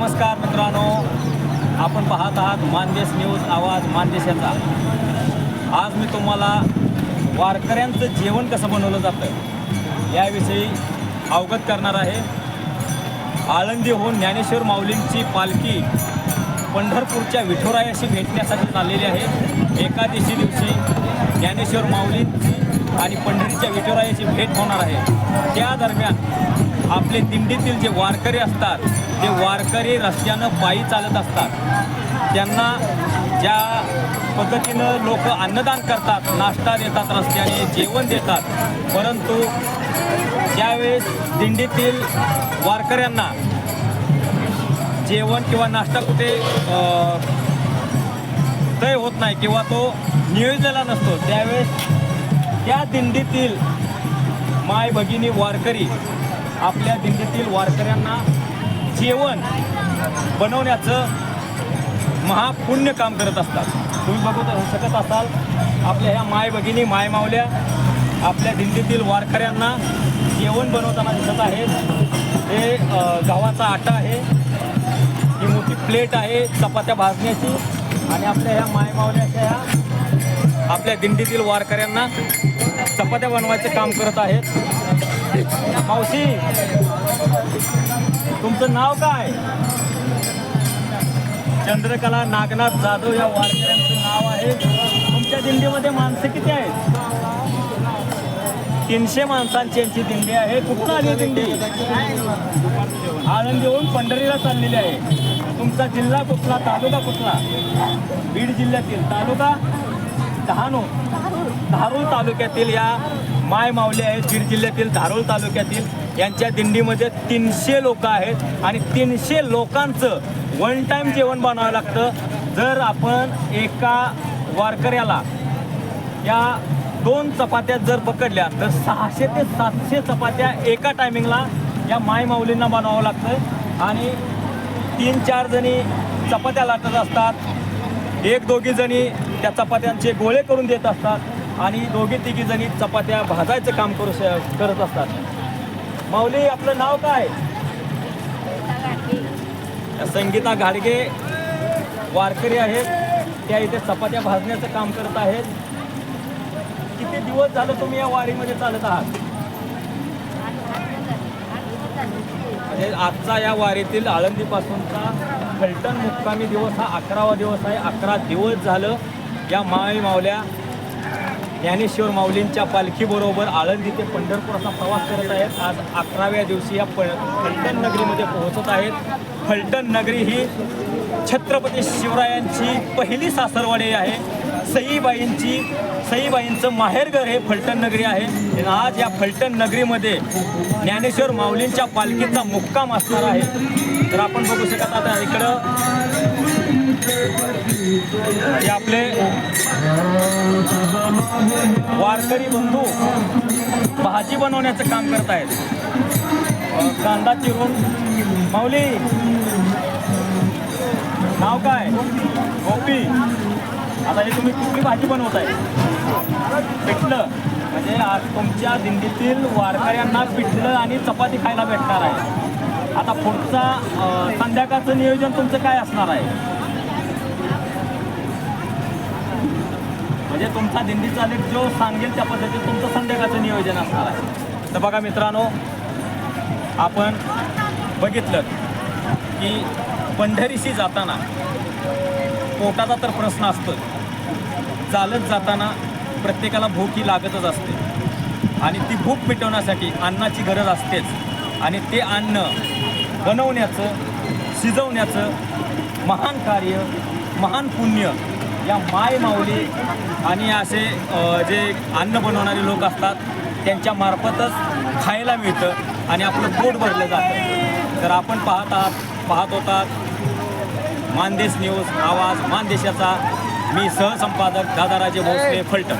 नमस्कार मित्रांनो. आपण पाहत आहात मानदेश न्यूज आवाज मानदेशाचा आज मी तुम्हाला वारकऱ्यांचं जेवण कसं बनवलं जातं याविषयी अवगत करणार आहे. आळंदीहून ज्ञानेश्वर माऊलींची पालखी पंढरपूरच्या विठोरायाशी भेटण्यासाठी चाललेली आहे. एकादशी दिवशी ज्ञानेश्वर माऊलींची आणि पंढरीच्या विठोरायाची भेट होणार आहे. त्या दरम्यान आपले दिंडीतील जे वारकरी असतात ते वारकरी रस्त्यानं पायी चालत असतात त्यांना ज्या पद्धतीनं लोक अन्नदान करतात नाश्ता देतात रस्त्याने जेवण देतात परंतु ज्यावेळेस दिंडीतील वारकऱ्यांना जेवण किंवा नाश्ता कुठे तय होत नाही किंवा तो नियोजलेला नसतो त्यावेळेस त्या दिंडीतील माय भगिनी वारकरी आपल्या दिंडीतील वारकऱ्यांना जेवण बनवण्याचं महापुण्य काम करत असतात. तुम्ही बघू शकत असाल आपल्या ह्या माय भगिनी माय मावल्या आपल्या दिंडीतील वारकऱ्यांना जेवण बनवताना दिसत आहेत. हे गावाचा गव्हाचा आटा आहे ही मोठी प्लेट आहे चपात्या भाजण्याची आणि आपल्या ह्या माय मावल्याच्या ह्या आपल्या दिंडीतील वारकऱ्यांना चपात्या बनवायचं काम करत आहेत. मावशी तुमचं नाव काय? चंद्रकला नागनाथ जाधव या वारकऱ्यांचं नाव आहे. तुमच्या दिंडीमध्ये माणसं किती आहेत? तीनशे माणसांची यांची दिंडी आहे. कुठून आली दिंडी? आळंदीहून पंढरीला चाललेली आहे. तुमचा जिल्हा कुठला तालुका कुठला? बीड जिल्ह्यातील तालुका डहाणू धारूर तालुक्यातील या माय मावले आहेत बीड जिल्ह्यातील धारोळ तालुक्यातील. यांच्या दिंडीमध्ये तीनशे लोक आहेत आणि तीनशे लोकांचं वन टाईम जेवण बनवावं लागतं. जर आपण एका वारकऱ्याला या दोन चपात्या जर पकडल्या तर सहाशे ते सातशे चपात्या एका टायमिंगला या माय माऊलींना बनवावं लागतं. आणि तीन चार जणी चपात्या लाटत असतात. एक दोघी जणी त्या चपात्यांचे गोळे करून देत असतात. आणि दोघी तिघी जणी चपात्या भाजायचं काम करू श- करत असतात. माऊली आपलं नाव काय? संगीता घाडगे. वारकरी आहेत. त्या इथे चपात्या भाजण्याचं काम करत आहेत. किती दिवस झालं तुम्ही या वारीमध्ये चालत आहात? म्हणजे आजचा या वारीतील आळंदीपासूनचा फलटण मुक्कामी दिवस हा अकरावा दिवस आहे. अकरा दिवस झालं या माळी मावल्या ज्ञानेश्वर माऊलींच्या पालखीबरोबर आळंदी ते पंढरपूर असा प्रवास करत आहेत. आज अकराव्या दिवशी या प फलटण नगरीमध्ये पोहोचत आहेत. फलटण नगरी ही छत्रपती शिवरायांची पहिली सासरवाडी आहे. सईबाईंची सईबाईंचं माहेरघर हे फलटण नगरी आहे. आणि आज या फलटण नगरीमध्ये ज्ञानेश्वर माऊलींच्या पालखीचा मुक्काम असणार आहे. तर आपण बघू शकत आता इकडं हे आपले वारकरी बंधू भाजी बनवण्याचं काम करत आहेत कांदा चिरून. माऊली नाव काय? गोपी. आता हे तुम्ही कुठली भाजी बनवताय? पिठलं. म्हणजे आज तुमच्या दिंडीतील वारकऱ्यांना पिठलं आणि चपाती खायला भेटणार आहे. आता पुढचा संध्याकाळचं नियोजन तुमचं काय असणार आहे? म्हणजे तुमचा दिंडीचा लेख जो सांगेल त्या पद्धतीत तुमचं संध्याकाळचं नियोजन असणार आहे. तर बघा मित्रांनो आपण बघितलं की पंढरीशी जाताना पोटाचा तर प्रश्न असतो चालत जाताना प्रत्येकाला भूक ही लागतच असते. आणि ती भूक मिटवण्यासाठी अन्नाची गरज असतेच. आणि ते अन्न बनवण्याचं शिजवण्याचं महान कार्य महान पुण्य या माय माऊली आणि असे जे अन्न बनवणारे लोक असतात त्यांच्या मार्फतच खायला मिळतं आणि आपलं पोट भरलं जातं. तर आपण पाहतात पाहत होतात मानदेश न्यूज आवाज मानदेशाचा. मी सहसंपादक दादाराजे भोसले फलटण.